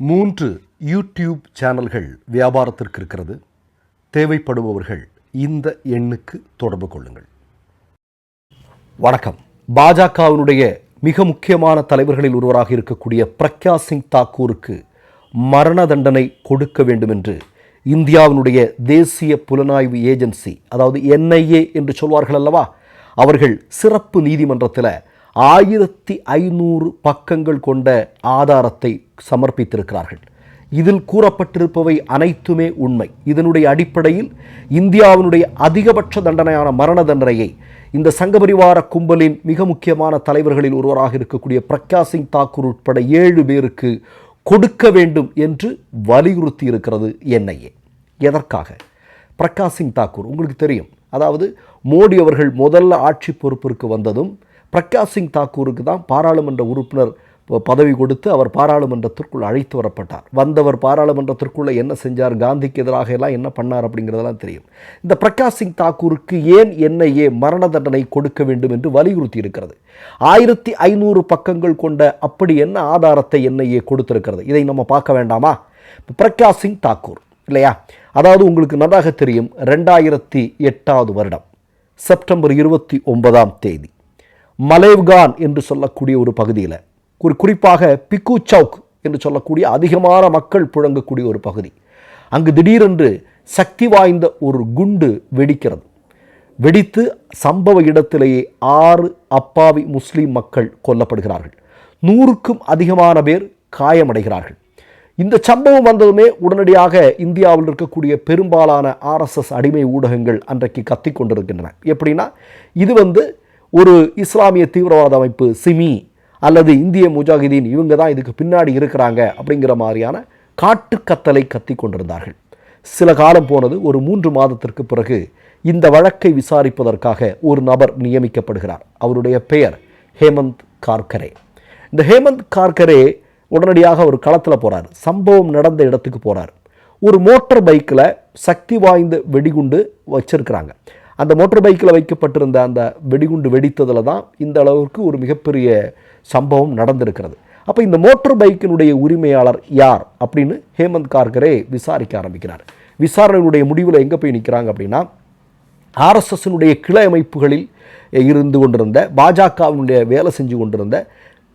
மூன்று யூடியூப் சேனல்கள் வியாபாரத்திற்கு இருக்கிறது. தேவைப்படுபவர்கள் இந்த எண்ணுக்கு தொடர்பு கொள்ளுங்கள். வணக்கம். பாஜகவினுடைய மிக முக்கியமான தலைவர்களில் ஒருவராக இருக்கக்கூடிய பிரக்யா சிங் தாக்கூருக்கு மரண தண்டனை கொடுக்க வேண்டும் என்று இந்தியாவினுடைய தேசிய புலனாய்வு ஏஜென்சி அதாவது என்ஐஏ என்று சொல்வார்கள் அல்லவா அவர்கள் சிறப்பு நீதிமன்றத்தில் ஆயிரத்தி ஐநூறு பக்கங்கள் கொண்ட ஆதாரத்தை சமர்ப்பித்திருக்கிறார்கள். இதில் கூறப்பட்டிருப்பவை அனைத்துமே உண்மை. இதனுடைய அடிப்படையில் இந்தியாவினுடைய அதிகபட்ச தண்டனையான மரண தண்டனையை இந்த சங்கபரிவார கும்பலின் மிக முக்கியமான தலைவர்களில் ஒருவராக இருக்கக்கூடிய பிரக்யா சிங் தாக்கூர் உட்பட ஏழு பேருக்கு கொடுக்க வேண்டும் என்று வலியுறுத்தி இருக்கிறது என்ஐஏ. எதற்காக? பிரகாஷ் சிங் தாக்கூர் உங்களுக்கு தெரியும். அதாவது மோடி அவர்கள் முதல்ல ஆட்சி பொறுப்பிற்கு வந்ததும் பிரகாஷ் சிங் தாக்கூருக்கு தான் பாராளுமன்ற உறுப்பினர் பதவி கொடுத்து அவர் பாராளுமன்றத்திற்குள் அழைத்து வரப்பட்டார். வந்தவர் பாராளுமன்றத்திற்குள்ளே என்ன செஞ்சார் காந்திக்கு எதிராக எல்லாம் என்ன பண்ணார் அப்படிங்கிறதெல்லாம் தெரியும். இந்த பிரகாஷ் சிங் தாக்கூருக்கு ஏன் என்ஐஏ மரண தண்டனை கொடுக்க வேண்டும் என்று வலியுறுத்தி இருக்கிறது ஆயிரத்தி ஐநூறு பக்கங்கள் கொண்ட அப்படி என்ன ஆதாரத்தை என்ஐஏ கொடுத்திருக்கிறது? இதை நம்ம பார்க்க வேண்டாமா? பிரகாஷ் சிங் தாக்கூர் இல்லையா? அதாவது உங்களுக்கு நன்றாக தெரியும் ரெண்டாயிரத்தி எட்டாவது வருடம் செப்டம்பர் இருபத்தி ஒன்பதாம் தேதி. மலேவ்கான் என்று சொல்லக்கூடிய ஒரு பகுதியில் ஒரு குறிப்பாக பிக்கு சவுக் என்று சொல்லக்கூடிய அதிகமான மக்கள் புழங்கக்கூடிய ஒரு பகுதி. அங்கு திடீரென்று சக்தி வாய்ந்த ஒரு குண்டு வெடிக்கிறது. வெடித்து சம்பவ இடத்திலேயே ஆறு அப்பாவி முஸ்லீம் மக்கள் கொல்லப்படுகிறார்கள். நூறுக்கும் அதிகமான பேர் காயமடைகிறார்கள். இந்த சம்பவம் வந்ததுமே உடனடியாக இந்தியாவில் இருக்கக்கூடிய பெரும்பாலான ஆர்எஸ்எஸ் அடிமை ஊடகங்கள் அன்றைக்கு கத்திக் கொண்டிருக்கின்றன எப்படின்னா இது வந்து ஒரு இஸ்லாமிய தீவிரவாத அமைப்பு சிமி அல்லது இந்திய முஜாஹிதீன் இவங்க தான் இதுக்கு பின்னாடி இருக்கிறாங்க அப்படிங்கிற மாதிரியான காட்டுக்கத்தலை கத்திக் கொண்டிருந்தார்கள். சில காலம் போனது ஒரு மூன்று மாதத்திற்கு பிறகு இந்த வழக்கை விசாரிப்பதற்காக ஒரு நபர் நியமிக்கப்படுகிறார். அவருடைய பெயர் ஹேமந்த் கார்கரே இந்த ஹேமந்த் கார்கரே உடனடியாக ஒரு களத்தில் போகிறார் சம்பவம் நடந்த இடத்துக்கு போகிறார் ஒரு மோட்டார் பைக்கில் சக்தி வாய்ந்த வெடிகுண்டு வச்சிருக்கிறாங்க. அந்த மோட்டர் பைக்கில் வைக்கப்பட்டிருந்த அந்த வெடிகுண்டு வெடித்ததில் தான் இந்த அளவுக்கு ஒரு மிகப்பெரிய சம்பவம் நடந்திருக்கிறது. அப்போ இந்த மோட்டார் பைக்கினுடைய உரிமையாளர் யார் அப்படின்னு ஹேமந்த் கார்கரே விசாரிக்க ஆரம்பிக்கிறார். விசாரணையினுடைய முடிவில் எங்கே போய் நிற்கிறாங்க அப்படின்னா ஆர்எஸ்எஸ்னுடைய கிளை அமைப்புகளில் இருந்து கொண்டிருந்த பாஜகவினுடைய வேலை செஞ்சு கொண்டிருந்த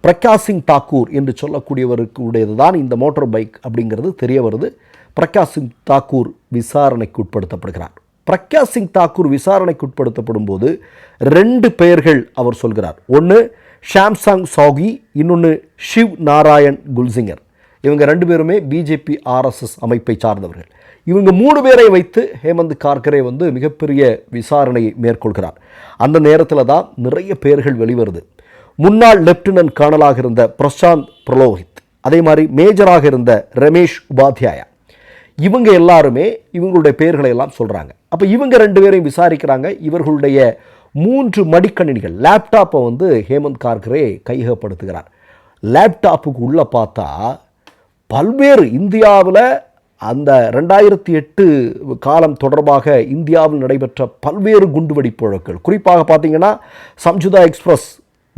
பிரகாஷ் சிங் தாக்கூர் என்று சொல்லக்கூடியவருக்கு உடையது தான் இந்த மோட்டார் பைக் அப்படிங்கிறது தெரிய வருது. பிரகாஷ் சிங் தாக்கூர் விசாரணைக்கு உட்படுத்தப்படுகிறார். பிரக்யா சிங் தாக்கூர் விசாரணைக்கு உட்படுத்தப்படும் போது ரெண்டு பெயர்கள் அவர் சொல்கிறார். ஒன்று ஷாம்சாங் சாகி இன்னொன்று ஷிவ் நாராயண் குல்சிங்கர். இவங்க ரெண்டு பேருமே பிஜேபி ஆர்எஸ்எஸ் அமைப்பை சார்ந்தவர்கள். இவங்க மூணு பேரை வைத்து ஹேமந்த் கார்கரே வந்து மிகப்பெரிய விசாரணையை மேற்கொள்கிறார். அந்த நேரத்தில் தான் நிறைய பெயர்கள் வெளிவருது. முன்னாள் லெப்டினன்ட் கர்னலாக இருந்த பிரசாந்த் பிரலோஹித் அதே மாதிரி மேஜராக இருந்த ரமேஷ் உபாத்யாயா இவங்க எல்லாருமே இவங்களுடைய பெயர்களை எல்லாம் சொல்கிறாங்க அப்போ இவங்க ரெண்டு பேரையும் விசாரிக்கிறாங்க. இவர்களுடைய மூன்று மடிக்கணினிகள் லேப்டாப்பை வந்து ஹேமந்த் கார்கரே கையகப்படுத்துகிறார். லேப்டாப்புக்கு உள்ளே பார்த்தா பல்வேறு இந்தியாவில் அந்த ரெண்டாயிரத்தி எட்டு காலம் தொடர்பாக இந்தியாவில் நடைபெற்ற பல்வேறு குண்டுவெடிப்பு வழக்குகள். குறிப்பாக பார்த்தீங்கன்னா சம்ஜுதா எக்ஸ்பிரஸ்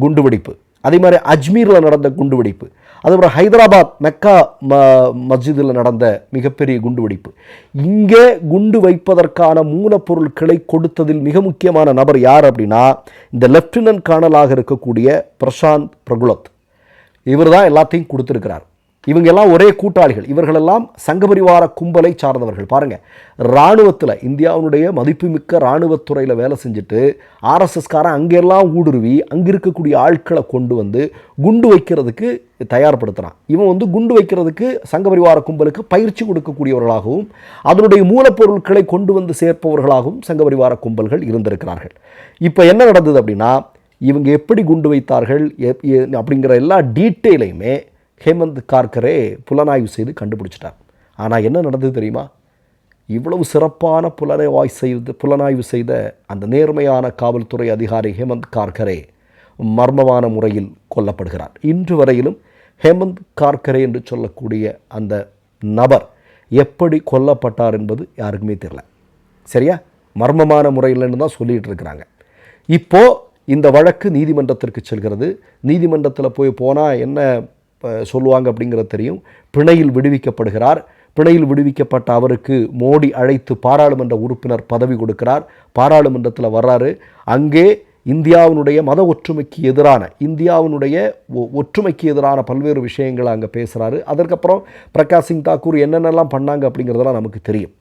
குண்டுவெடிப்பு. அதே மாதிரி அஜ்மீரில் நடந்த குண்டுவெடிப்பு. அதுக்கப்புறம் ஹைதராபாத் மெக்கா ம மஸ்ஜிதில் நடந்த மிகப்பெரிய குண்டுவெடிப்பு. இங்கே குண்டு வைப்பதற்கான மூலப்பொருட்களை கொடுத்ததில் மிக முக்கியமான நபர் யார் அப்படின்னா இந்த லெப்டினன்ட் கர்னலாக இருக்கக்கூடிய பிரசாந்த் பிரகுலத். இவர் தான் எல்லாத்தையும் கொடுத்துருக்கிறார். இவங்க எல்லாம் ஒரே கூட்டாளிகள். இவர்களெல்லாம் சங்கபரிவார கும்பலை சார்ந்தவர்கள். பாருங்கள் இராணுவத்தில் இந்தியாவினுடைய மதிப்புமிக்க இராணுவத்துறையில் வேலை செஞ்சுட்டு ஆர்எஸ்எஸ்காரன் அங்கெல்லாம் ஊடுருவி அங்கே இருக்கக்கூடிய ஆட்களை கொண்டு வந்து குண்டு வைக்கிறதுக்கு தயார்படுத்துகிறான் இவன் வந்து குண்டு வைக்கிறதுக்கு சங்கபரிவார கும்பலுக்கு பயிற்சி கொடுக்கக்கூடியவர்களாகவும் அதனுடைய மூலப்பொருட்களை கொண்டு வந்து சேர்ப்பவர்களாகவும் சங்கபரிவார கும்பல்கள் இருந்திருக்கிறார்கள். இப்போ என்ன நடந்தது அப்படின்னா இவங்க எப்படி குண்டு வைத்தார்கள் எப்- எ- அப்படிங்கிற எல்லா டீட்டெயிலையுமே ஹேமந்த் கார்கரே புலனாய்வு செய்து கண்டுபிடிச்சிட்டார். ஆனால் என்ன நடந்தது தெரியுமா? இவ்வளவு சிறப்பான புலனாய்வு செய்து புலனாய்வு செய்த அந்த நேர்மையான காவல்துறை அதிகாரி ஹேமந்த் கார்கரே மர்மமான முறையில் கொல்லப்படுகிறார். இன்று வரையிலும் ஹேமந்த் கார்கரே என்று சொல்லக்கூடிய அந்த நபர் எப்படி கொல்லப்பட்டார் என்பது யாருக்குமே தெரியல. சரியா? மர்மமான முறையில்னு தான் சொல்லிகிட்டு இருக்கிறாங்க. இப்போ இந்த வழக்கு நீதிமன்றத்திற்கு செல்கிறது. நீதிமன்றத்தில் போய் போனால் என்ன சொல்லுவாங்க அப்படிங்கிறது தெரியும். பிணையில் விடுவிக்கப்படுகிறார். பிணையில் விடுவிக்கப்பட்ட அவருக்கு மோடி அழைத்து பாராளுமன்ற உறுப்பினர் பதவி கொடுக்கிறார். பாராளுமன்றத்தில் வர்றாரு. அங்கே இந்தியாவினுடைய மத ஒற்றுமைக்கு எதிரான இந்தியாவினுடைய ஒ- ஒற்றுமைக்கு எதிரான பல்வேறு விஷயங்களை அங்கே பேசுகிறாரு அதற்கப்புறம் பிரகாஷ் சிங் தாக்கூர் என்னென்னலாம் பண்ணாங்க அப்படிங்கிறதெல்லாம் நமக்கு தெரியும்.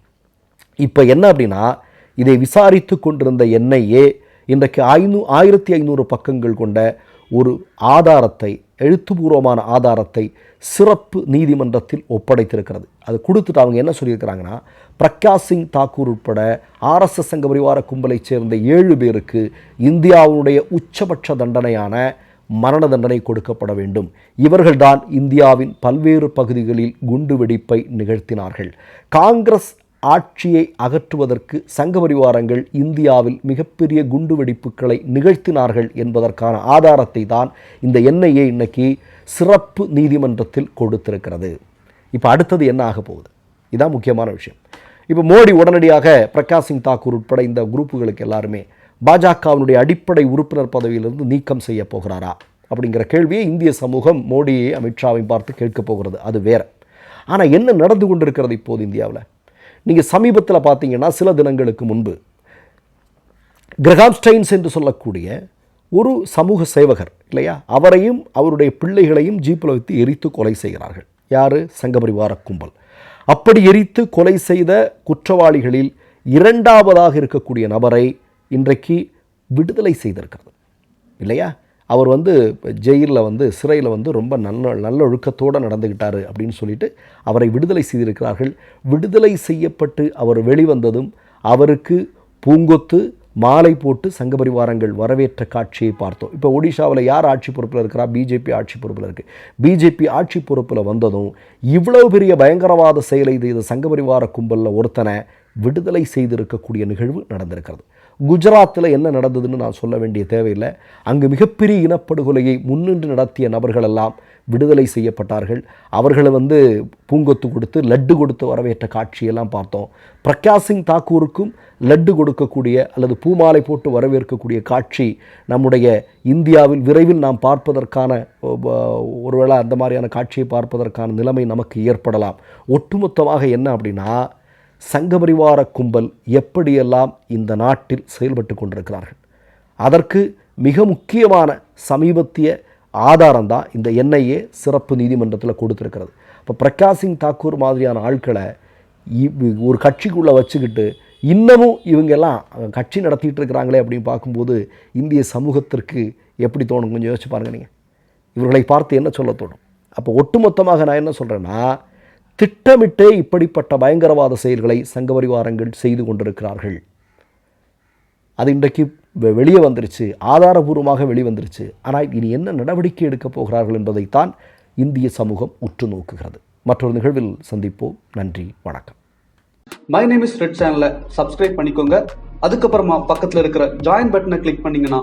இப்போ என்ன அப்படின்னா இதை விசாரித்து கொண்டிருந்த என்ஐஏ இன்றைக்கு ஐநூ ஆயிரத்தி ஐநூறு பக்கங்கள் கொண்ட ஒரு ஆதாரத்தை எழுத்துப்பூர்வமான ஆதாரத்தை சிறப்பு நீதிமன்றத்தில் ஒப்படைத்திருக்கிறது. அது கொடுத்துட்டு அவங்க என்ன சொல்லியிருக்கிறாங்கன்னா பிரகாஷ் சிங் தாக்கூர் உட்பட ஆர்எஸ்எஸ் சங்க பரிவார கும்பலைச் சேர்ந்த ஏழு பேருக்கு இந்தியாவுடைய உச்சபட்ச தண்டனையான மரண தண்டனை கொடுக்கப்பட வேண்டும். இவர்கள்தான் இந்தியாவின் பல்வேறு பகுதிகளில் குண்டு வெடிப்பை நிகழ்த்தினார்கள். காங்கிரஸ் ஆட்சியை அகற்றுவதற்கு சங்க பரிவாரங்கள் இந்தியாவில் மிகப்பெரிய குண்டு வெடிப்புகளை நிகழ்த்தினார்கள் என்பதற்கான ஆதாரத்தை தான் இந்த என்ஐஏ இன்னைக்கு சிறப்பு நீதிமன்றத்தில் கொடுத்திருக்கிறது. இப்போ அடுத்தது என்ன ஆக போகுது? இதான் முக்கியமான விஷயம். இப்போ மோடி உடனடியாக பிரகாஷ் சிங் தாக்கூர் உட்பட இந்த குரூப்புகளுக்கு எல்லாருமே பாஜகவினுடைய அடிப்படை உறுப்பினர் பதவியிலிருந்து நீக்கம் செய்ய போகிறாரா? அப்படிங்கிற கேள்வியை இந்திய சமூகம் மோடியை அமித்ஷாவை பார்த்து கேட்கப் போகிறது. அது வேற. ஆனால் என்ன நடந்து கொண்டிருக்கிறது இப்போது இந்தியாவில்? நீங்கள் சமீபத்தில் பார்த்தீங்கன்னா சில தினங்களுக்கு முன்பு கிரகாம்ஸ்டைன்ஸ் என்று சொல்லக்கூடிய ஒரு சமூக சேவகர் இல்லையா? அவரையும் அவருடைய பிள்ளைகளையும் ஜீப்பில் வைத்து எரித்து கொலை செய்கிறார்கள். யார்? சங்கபரிவார கும்பல். அப்படி எரித்து கொலை செய்த குற்றவாளிகளில் இரண்டாவதாக இருக்கக்கூடிய நபரை இன்றைக்கு விடுதலை செய்திருக்கிறது இல்லையா? அவர் வந்து ஜெயிலில் வந்து சிறையில் வந்து ரொம்ப நல்ல நல்ல ஒழுக்கத்தோடு நடந்துக்கிட்டார் அப்படின்னு சொல்லிட்டு அவரை விடுதலை செய்திருக்கிறார்கள். விடுதலை செய்யப்பட்டு அவர் வெளிவந்ததும் அவருக்கு பூங்கொத்து மாலை போட்டு சங்க பரிவாரங்கள் வரவேற்ற காட்சியை பார்த்தோம். இப்போ ஒடிஷாவில் யார் ஆட்சி பொறுப்பில் இருக்கிறா? பிஜேபி ஆட்சி பொறுப்பில் இருக்குது பிஜேபி ஆட்சி பொறுப்பில் வந்ததும் இவ்வளவு பெரிய பயங்கரவாத செயலை செய்த சங்க பரிவார கும்பலில் ஒருத்தனை விடுதலை செய்திருக்கக்கூடிய நிகழ்வு நடந்திருக்கிறது. குஜராத்தில் என்ன நடந்ததுன்னு நான் சொல்ல வேண்டிய தேவையில்லை. அங்கு மிகப்பெரிய இனப்படுகொலையை முன்னின்று நடத்திய நபர்களெல்லாம் விடுதலை செய்யப்பட்டார்கள். அவர்களை வந்து பூங்கொத்து கொடுத்து லட்டு கொடுத்து வரவேற்ற காட்சியெல்லாம் பார்த்தோம். பிரகாஷ் சிங் தாக்கூருக்கும் லட்டு கொடுக்கக்கூடிய அல்லது பூமாலை போட்டு வரவேற்கக்கூடிய காட்சி நம்முடைய இந்தியாவில் விரைவில் நாம் பார்ப்பதற்கான ஒருவேளை அந்த மாதிரியான காட்சியை பார்ப்பதற்கான நிலைமை நமக்கு ஏற்படலாம். ஒட்டுமொத்தமாக என்ன அப்படின்னா சங்கபரிவார கும்பல் எப்படியெல்லாம் இந்த நாட்டில் செயல்பட்டு கொண்டிருக்கிறார்கள்? அதற்கு மிக முக்கியமான சமீபத்திய ஆதாரம் தான் இந்த என்ஐஏ சிறப்பு நீதிமன்றத்தில் கொடுத்துருக்கிறது. இப்போ பிரகாஷ் சிங் தாக்கூர் மாதிரியான ஆட்களை ஒரு கட்சிக்குள்ளே வச்சுக்கிட்டு இன்னமும் இவங்கெல்லாம் கட்சி நடத்திட்டு இருக்கிறாங்களே அப்படின்னு பார்க்கும்போது இந்திய சமூகத்திற்கு எப்படி தோணும் கொஞ்சம் யோசிச்சு பாருங்க நீங்கள் இவர்களை பார்த்து என்ன சொல்ல தோணும்? அப்போ ஒட்டுமொத்தமாக நான் என்ன சொல்கிறேன்னா திட்டமிட்டே இப்படிப்பட்ட பயங்கரவாத செயல்களை சங்கபரிவாரங்கள் செய்து கொண்டிருக்கிறார்கள். அது இன்றைக்கு வெ- வெளியே வந்துருச்சு. ஆதாரபூர்வமாக வெளிவந்துருச்சு ஆனால் இனி என்ன நடவடிக்கை எடுக்கப் போகிறார்கள் என்பதைத்தான் இந்திய சமூகம் உற்று நோக்குகிறது. மற்றொரு நிகழ்வில் சந்திப்போம். நன்றி. வணக்கம். மை நேம் இஸ் ரெட் சேனலை சப்ஸ்கிரைப் பண்ணிக்கோங்க. அதுக்கப்புறமா பக்கத்தில் இருக்கிற ஜாயின் பட்டனை கிளிக் பண்ணிங்கன்னா